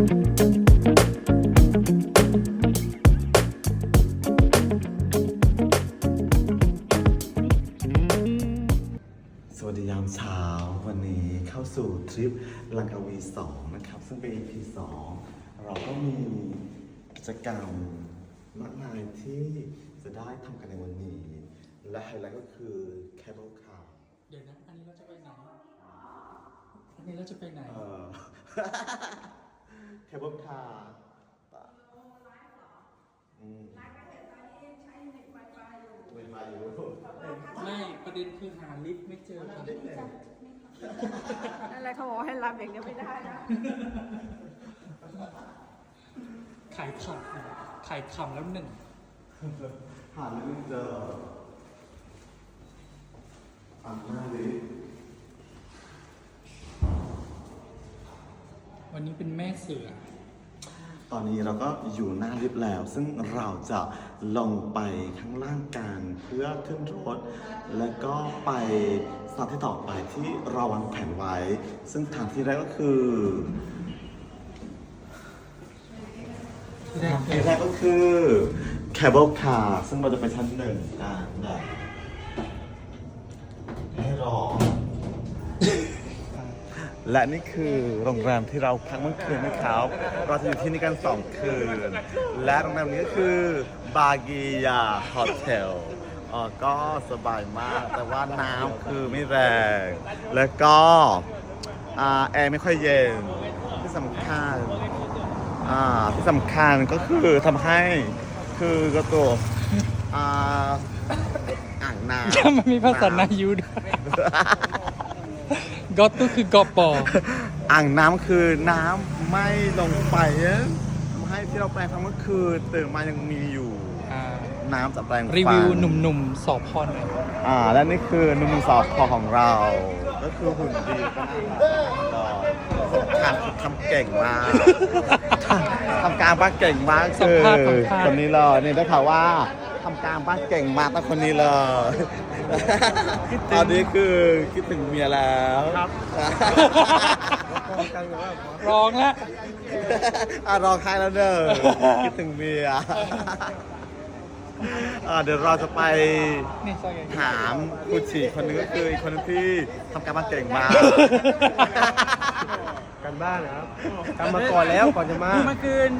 สวัสดียามเช้าวันนี้เข้าสู่ทริปลังกาวี2นะครับ ซึ่งเป็น EP 2เราก็มีกิจกรรมมากมายที่จะได้ทำกันในวันนี้ และไฮไลท์ก็คือแคเบิลคาร์เดี๋ยวนะ อันนี้เราจะไปไหน อันนี้เราจะไปไหน เออเคเบิลคาร์อืมเวลาอยู่ไม่ประเด็นคือหาลิฟต์ไม่เจอครับนั่นแหละเขาบอกว่าให้รับอย่างเดียวไม่ได้นะขายขำนะขายขำแล้วหนึ่งหาไม่เจออ่านหน้าดิ วันนี้เป็นแม่เสือ ตอนนี้เราก็อยู่หน้าลิฟต์แล้ว ซึ่งเราจะลงไปข้างล่างกันเพื่อขึ้นรถ แล้วก็ไปสถานที่ต่อไปที่เราวางแผนไว้ ซึ่งทางที่แรกก็คือที่แรกทางที่แรกก็คือแคเบิลคาร์ซึ่งเราจะไปชั้นหนึ่งกันนะให้รอ และนี่คือโรงแรมที่เราพักเมื่อคืนนะครับเราจะอยู่ที่นี่กันสองคืน และโรงแรมนี้ก็คือบากียาโฮเทลอ๋อก็สบายมาก แต่ว่าน้ำคือไม่แรง แล้วก็อ่าแอร์ไม่ค่อยเย็น ที่สำคัญอ่าที่สำคัญก็คือทำให้คือกระตัวอ่าอ่างน้ำมันมีภาษานายูด้วย กอตตุคือกอปออ่างน้ำคือน้ำไม่ลงไปอะทำให้ที่เราแปลงฟังเมื่อคืนตื่นมายังมีอยู่ อ่าน้น้ำจากแปลงฟัน รีวิวหนุ่มๆสอบพรหน่อยอ่าและนี่คือนุ่มสอบคอของเรา ก็คือหุ่นดีก็น่ารักสำคัญคือทำเก่งมากทำการบ้านเก่งมากสัมคือภาษณ์สัมภาษณ์คนนี้เลยนี่ได้ข่าวว่า ทำการบ้านเก่งมากแต่คนนี้เลยตอนนี้คือคิดถึงเมียแล้วครับร้องแล้วอะรอใครแล้วเนอะคิดถึงเมียอะเดี๋ยวเราจะไปนี่ซอยใหญ่ถามคุณฉีคนหนึงก็คืออีกคนหนึงที่ทำการบ้านเก่งมากกันบ้านนะครับทำมาก่อนแล้วก่อนจะมาเมื่อคืน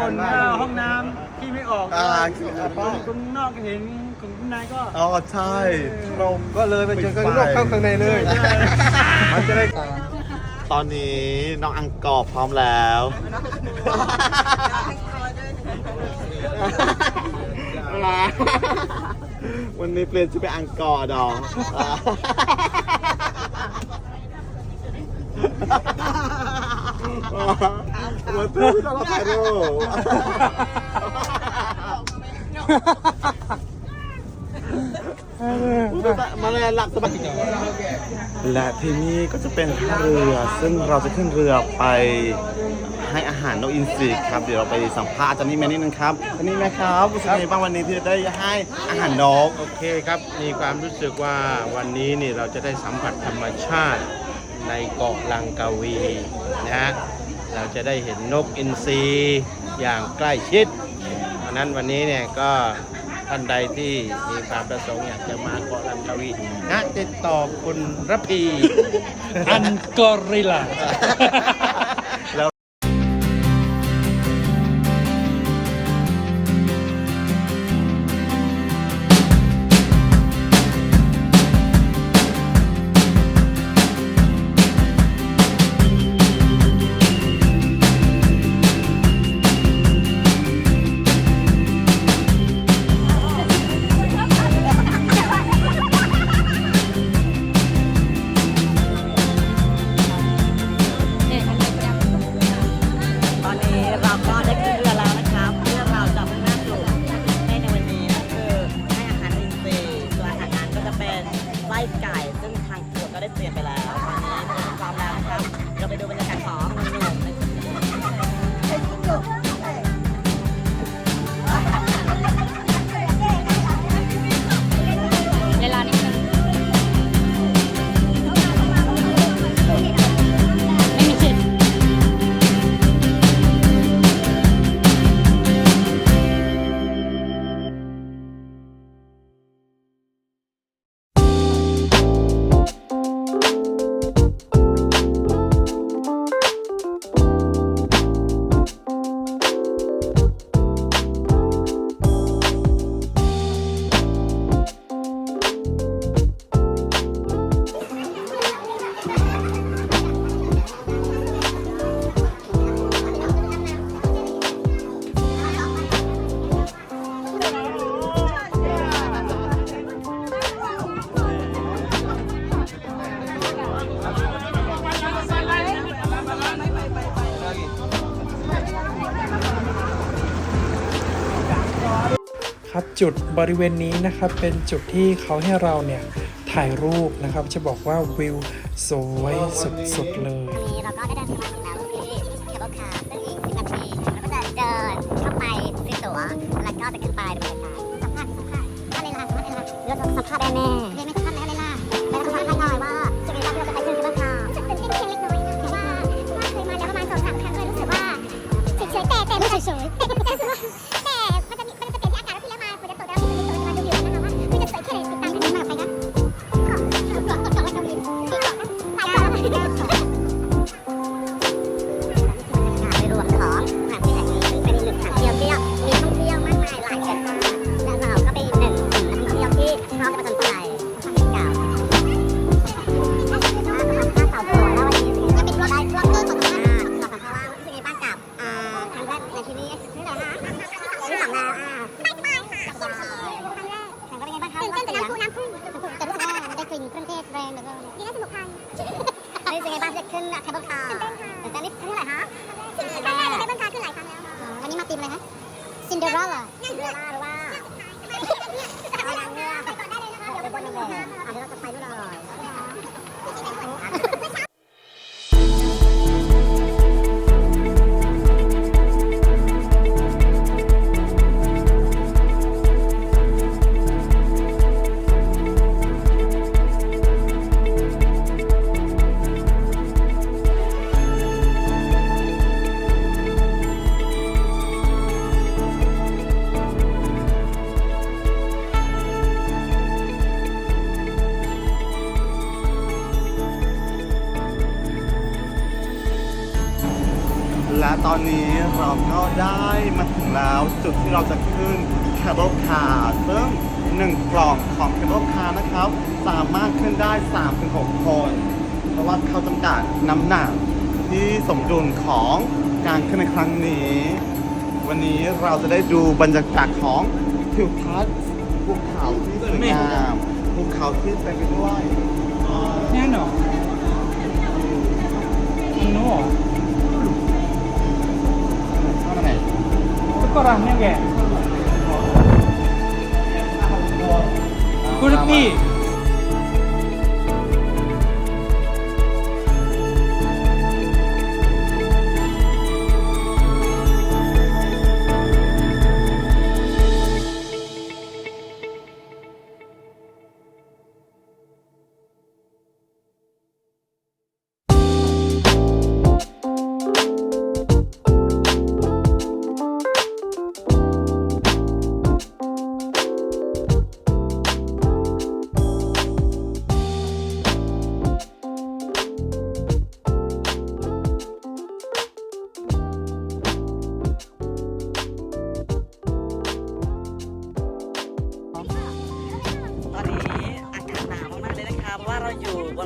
บนเอ่อห้องน้ำที่ไม่ออกอ่า ตรงนอกเห็นของข้างในก็ อ๋อใช่ตรงก็เลยไปเจอข้างนอกเข้าข้างในเลย มันจะได้ตอนนี้น้องอังกอร์พร้อมแล้ววันนี้เปลี่ยนชื่อเป็นอังกอร์ดอง มาตื้อเราถ่ายรูปมาเลยหลับสบายและที่นี่ก็จะเป็นท่าเรือ ซึ่งเราจะขึ้นเรือไปให้อาหารนกอินทรีครับ เดี๋ยวเราไปสัมภาษณ์อาจารย์นี่แมนนิดนึงครับอาจารย์นี่แม่ครับรู้สึกยังไงบ้างวันนี้ที่ได้ให้อาหารนก โอเคครับ มีความรู้สึกว่าวันนี้นี่เราจะได้สัมผัสธรรมชาติในเกาะลังกาวีนะฮะ เราจะได้เห็นนกอินทรีอย่างใกล้ชิดเพราะนั้นวันนี้เนี่ยก็ท่านใดที่มีความประสงค์อยากจะมาเกาะลันกาวีนะติดต่อคุณระพีอันกอริลลา จุดบริเวณนี้นะครับ เป็นจุดที่เขาให้เราเนี่ยถ่ายรูปนะครับ จะบอกว่าวิวสวยสุดๆเลยวันนี้เราก็ได้เดินทางมาถึงแล้วที่เทเบิลคาร์ซึ่งอีกสิบนาทีเราก็จะเดินเข้าไปซื้อตั๋วแล้วก็จะขึ้นไปดูบรรยากาศสัมภาษณ์สัมภาษณ์อะไรล่ะสัมภาษณ์อะไรล่ะเราจะสัมภาษณ์ได้แม่ แล้วจุดที่เราจะขึ้นเคเบิลคาร์ซึ่งหนึ่งกล่องของเคเบิลคาร์นะครับ สามารถขึ้นได้ 3-6 คน เพราะว่าเขาจำกัดน้ำหนักที่สมดุลของการขึ้นในครั้งนี้ วันนี้เราจะได้ดูบรรยากาศของทิวทัศน์ภูเขาที่สวยงามภูเขาที่เต็มไปด้วยแน่นอนอั ก็รังเนี่ยแ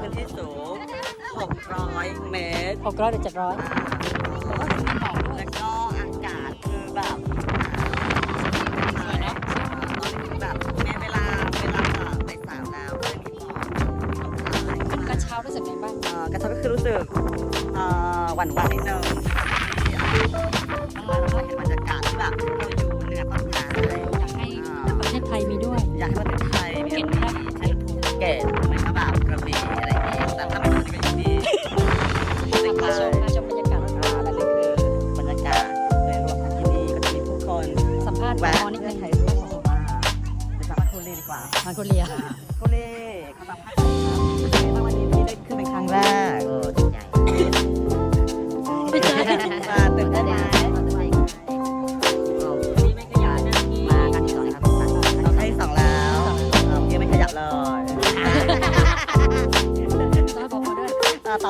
อยู่บนพื้นที่สูง 600 เมตรหกร้อยหรือเจ็ดร้อยอ่าแล้วก็อากาศคือแบบอ่าตอนนี้แบบในเวลาเวลาบ่ายสามแล้วไม่มีหมอกลงกท้ายระเช้ารู้สึกไงบ้างเอ่อกระชับก็คือรู้สึกเอ่อหวั่นหวั่นนิดนึงข้างล่างเราก็เห็นบรรยากาศที่แบบเราอยู่เหนือต้นไม้อยากให้ประเทศไทยมีด้วย อยากให้ประเทศไทยมีแบบนี้ใช้ภูเก็ตแล้ มาชมมาชมบรรยากาศอ่าและนี่คือบรรยากาศโดยรวมของที่นี่ก็จะมีผู้คนสัมภาษณ์แวะพอนิดนึองไทยร่วมาเป็นสัมภาษณ์คุณลีดีกว่ามาโคเรียคุณลีเขาสัมภาษณ์ครับเป็นไงบ้างวันนี้พี่ได้ขึ้นเป็นครั้งแรกโอ้ดีใจตื่นเต้นไหมนี่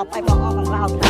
ต่อไปบอกออของเราค่ะ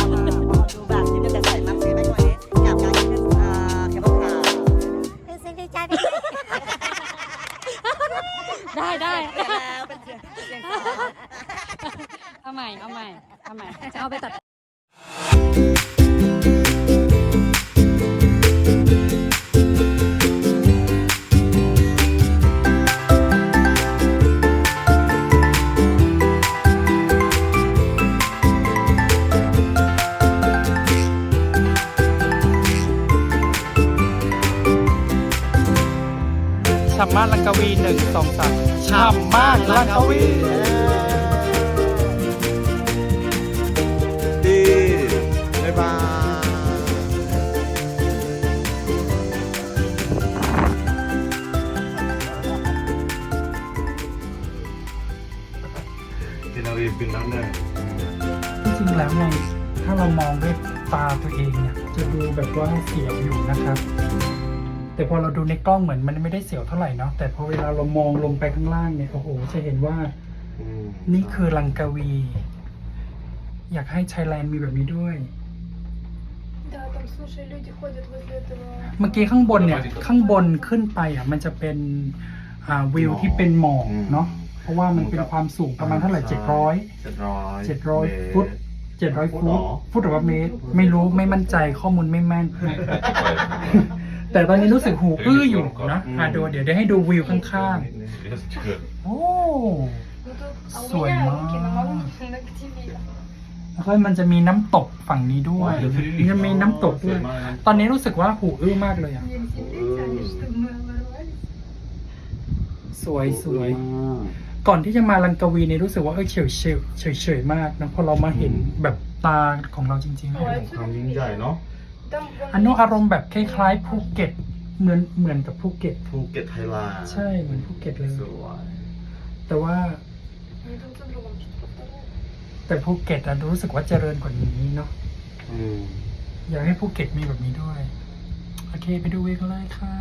ำมากลังกาวีหนึ่งสองสามฉ่ำมากลังกาวีดีบ๊ายบายกินอะไรบินแล้วเนี่ยจริงๆแล้วไงถ้าเรามองด้วยตาตัวเองเนี่ยจะดูแบบว่าเสียวอยู่นะครับ แต่พอเราดูในกล้องเหมือนมันไม่ได้เสียวเท่าไหร่เนาะแต่พอเวลาเรามองลงไปข้างล่างเนี่ยโอ้โหจะเห็นว่า นี่คือลังกาวี อยากให้ไทยแลนด์มีแบบนี้ด้วย Да, там, слушай, люди ходят возле этого. เมื่อกี้ข้างบนเนี่ย ข้างบนขึ้นไปอ่ะ มันจะเป็นอ่าวิวที่เป็นหมอกเนาะเพราะว่ามันเป็นความสูงประมาณเท่าไหร่เจ็ดร้อย เจ็ดร้อย เจ็ดร้อยฟุตเจ็ดร้อยฟุตฟุตหรือว่าเมตร ไม่รู้ไม่มั่นใจข้อมูลไม่แม่น แต่ตอนนี้รู้สึกหูอื้ออยู่นะอะดูเดี๋ยวได้ให้ดูวิวข้างๆ โอ้ สวยมากแล้วก็มันจะมีน้ำตกฝั่งนี้ด้วยจะมีน้ำตกด้วย ตอนนี้รู้สึกว่าหูอื้อมากเลยอะ สวยสวย ก่อนที่จะมาลังกาวีเนี่ยรู้สึกว่าเออเฉยเฉยเฉยเฉยมากนะพอเรามาเห็นแบบตาของเราจริงๆความยิ่งใหญ่เนาะ อันนู้นอารมณ์แบบคล้ายๆภูเก็ตเหมือนเหมือนกับภูเก็ต ภูเก็ตไทยลานใช่เหมือนภูเก็ตเลย สวยแต่ว่า แต่ภูเก็ตอะรู้สึกว่าเจริญกว่านี้เนาะอยากให้ภูเก็ตมีแบบนี้ด้วย โอเค ไปดูเวกันเลยค่ะ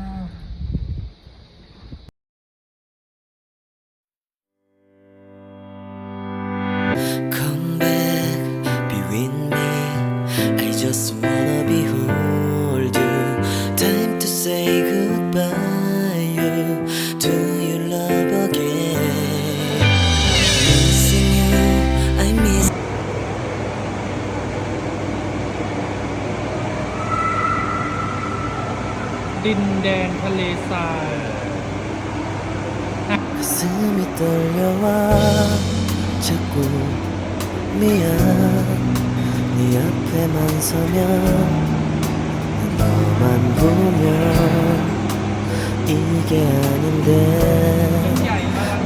ดินแดนทะเลทราย 가슴이 떨려와 자꾸 미안 네 앞에만 서면 너만 보면 이게 아닌데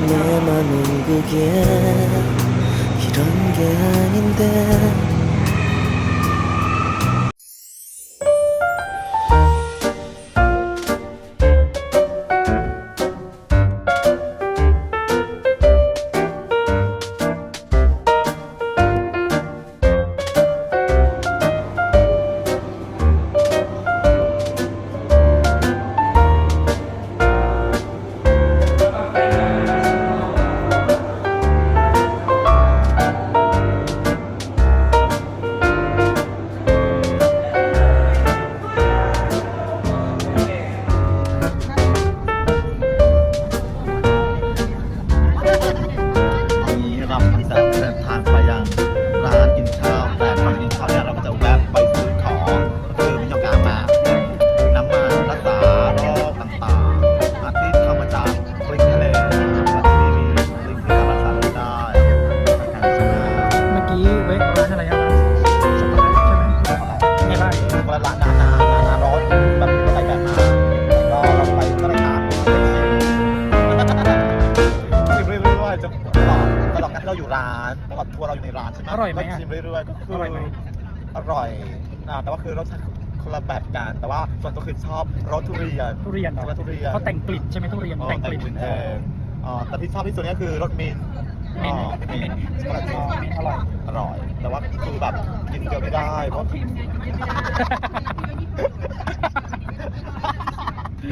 내 맘은 그게 이런 게 아닌데 วลาร้านนานานานาร้อนแบบนี้ก็ไปแบบมาก็เราไปก็ได้ทานชิมเรื่อยๆจะตลอดตลอดการที่เราอยู่ร้านตลอดทัวร์เราอยู่ในร้านใช่ไหมอร่อยไหมก็ชิมเรื่อยๆก็คืออร่อยไหมอร่อยนะแต่ว่าคือรสชาติคนละแบบกันแต่ว่าส่วนตัวคือชอบรสทุเรียนทุเรียนเหรอทุเรียนเขาแต่งกลิ่นใช่ไหมทุเรียนแต่งกลิ่นเองอ๋อแต่ที่ชอบที่สุดนี่คือรสมินมินท์อ๋อมินช็อกโกแลตช็อกมินอร่อยอร่อย แต่ว่าคือแบบกินเยอะไม่ได้เพราะ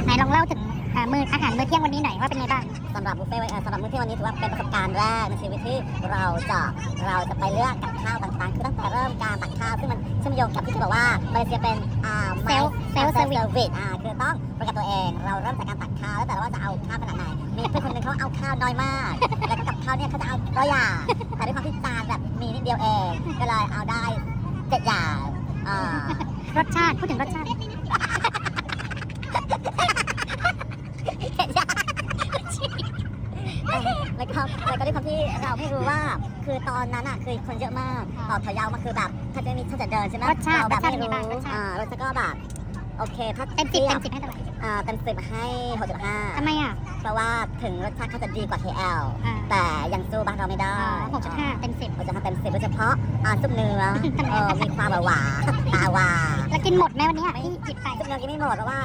ไหนลองเล่าถึงเอ่อมื้ออาหารมื้อเที่ยงวันนี้หน่อยว่าเป็นไงบ้างสำหรับบุฟเฟ่ต์เอ่อสำหรับมื้อเที่ยงวันนี้ถือว่าเป็นประสบการณ์แรกในชีวิตที่เราจะเราจะไปเลือกกับข้าวต่างๆคือตั้งแต่เริ่มการตักข้าวซึ่งมันเชื่อมโยงกับที่จะบอกว่ามาเลเซียเป็นอ่าเซลเซลเซอร์วิสอ่าคือต้องบริการตัวเองเราเริ่มจากการตักข้าวแล้วแต่ว่าจะเอาข้าวขนาดไหนมีเพื่อนคนหนึงเขาเอาข้าวน้อยมาก แล้วกับข้าวเนี่ยเขาจะเอาร้อยอย่างแต่ด้วยความที่จานแบบมีนิดเดียวเองก็เลยเอาได้เจ็ดอย่าง อ่ารสชาติพูดถึงรสชาติ แล้วก็แล้วก็ด้วยความที่เราไม่รู้ว่า คือตอนนั้นอะคือคนเยอะมากต่อแถวยาวมาคือแบบถ้าจะมีถ้าจะเดินใช่ไหมรสชาติเราแบบไม่รสชาติเป็นไงบ้างรู้รสชาติ อ่ารสชาติก็แบบโอเคถ้าเต็มสิบทียเต็มสิบให้เท่าไหร่อ่าเต็มสิบให้หกจุดห้าทำไมอะ เพราะว่าถึงรสชาติเขาจะดีกว่า KL อ่าแต่ยังสู้บ้านเราไม่ได้หกจุดห้าเต็มสิบหกจุดห้าเต็มสิบโดยเฉพาะ อ่าซุปเนื้อเออมีความหวานๆตาหวานแล้วกินหมดไหมวันนี้อะที่จิบไปซุปเนื้อกินไม่หมดเพราะว่า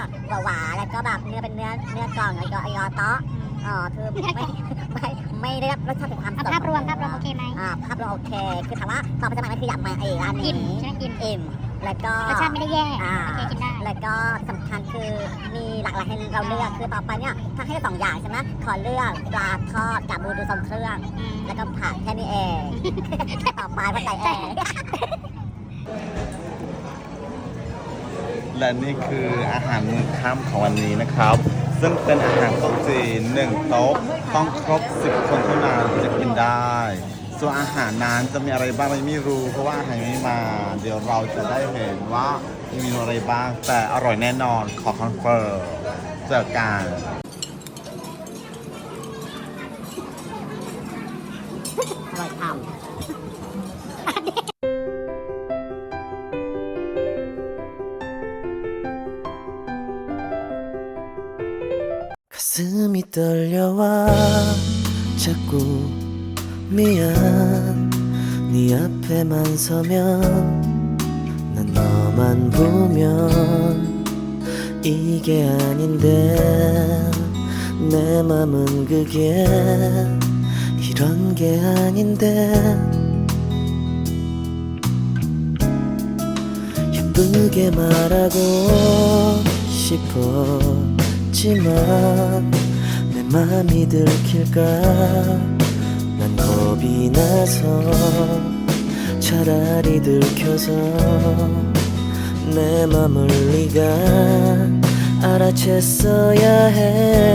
หวานๆแล้วก็แบบเนื้อเป็นเนื้อเนื้อกล่องแล้วก็ไอยอเตาะอ๋อคือไม่ไม่ไม่ได้รับรสชาติเป็นความเอาสดภาพรวมภาพรวมโอเคไหมอ่าภาพรวมโอเค คือถามว่าตอนไปสมัครนั่นคืออยากมาไอ้ร้านนี้อิ่มใช่ไหมอิ่มอิ่ม แล้วก็รสชาติไม่ได้แย่อ่าโอเคกินได้ แล้วก็สำคัญคือมีหลากหลายให้เราเลือกคือต่อไปเนี่ยถ้าให้สองอย่างใช่ไหมขอเลือกปลาทอดกับบูดูทรงเครื่อง อืมแล้วก็ผักแค่นี้เอง ต่อไปว่าไก่เอง และนี่คืออาหารมื้อค่ำของวันนี้นะครับ ซึ่งเป็นอาหารโต๊ะจีนหนึ่งโต๊ะต้องครบ 10 คนเท่านั้นถึงจะกินได้ ส่วนอาหารนั้นจะมีอะไรบ้างเราไม่รู้ เพราะว่าอาหารไม่มา เดี๋ยวเราจะได้เห็นว่ามีเมนูอะไรบ้าง แต่อร่อยแน่นอนขอคอนเฟิร์มเจอกัน อร่อยทำ 가슴이 떨려와 자꾸 미안. 네 앞에만 서면 난 너만 보면 이게 아닌데 내 맘은 그게 이런 게 아닌데. 예쁘게 말하고 싶었지만 내 맘이 들킬까? 난 겁이 나서 차라리 들켜서 내 맘을 네가 알아챘어야 해